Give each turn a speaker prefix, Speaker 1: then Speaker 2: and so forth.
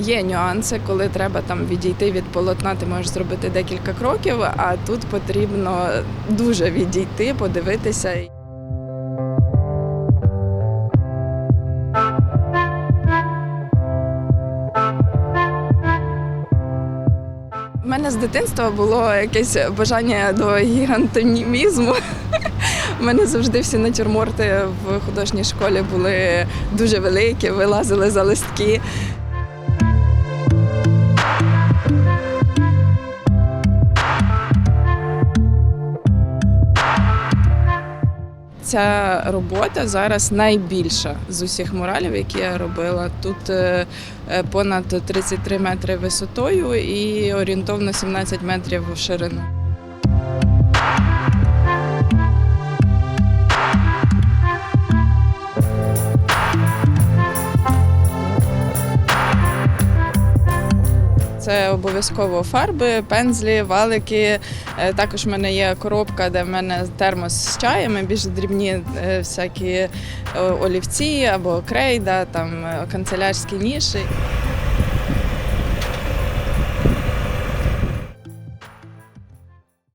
Speaker 1: Є нюанси, коли треба там відійти від полотна, ти можеш зробити декілька кроків, а тут потрібно дуже відійти, подивитися. У мене з дитинства було якесь бажання до гігантомізму. У мене завжди всі натюрморти в художній школі були дуже великі, вилазили за листки. Ця робота зараз найбільша з усіх муралів, які я робила. Тут е, е, понад 33 метри висотою і орієнтовно 17 метрів в ширину. Це обов'язково фарби, пензлі, валики. Е, Також в мене є коробка, де в мене термос з чаями, більш дрібні е, всякі е, олівці або крейда, там канцелярські ніші.